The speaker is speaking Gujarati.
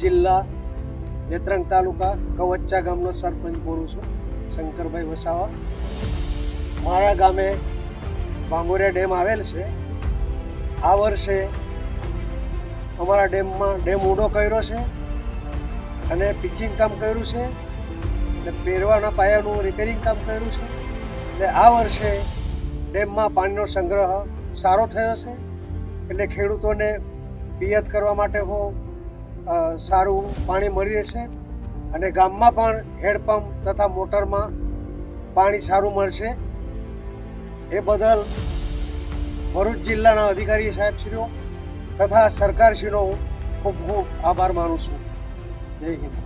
જિલ્લા નેત્રંગ તાલુકા કવચ્ચા ગામનો સરપંચ બોલું છું, શંકરભાઈ વસાવા. મારા ગામે બાંગોરિયા ડેમ આવેલ છે. આ વર્ષે અમારા ડેમમાં ડેમ ઊંડો કર્યો છે અને પિચિંગ કામ કર્યું છે અને પેરવાના પાયાનું રિપેરિંગ કામ કર્યું છે. એટલે આ વર્ષે ડેમમાં પાણીનો સંગ્રહ સારો થયો છે. એટલે ખેડૂતોને પિયત કરવા માટે હું સારું પાણી મળી રહેશે અને ગામમાં પણ હેડપંપ તથા મોટરમાં પાણી સારું મળશે. એ બદલ ભરૂચ જિલ્લાના અધિકારી સાહેબશ્રીઓ તથા સરકારશ્રીનો હું ખૂબ ખૂબ આભાર માનું છું. જય હિન્દ.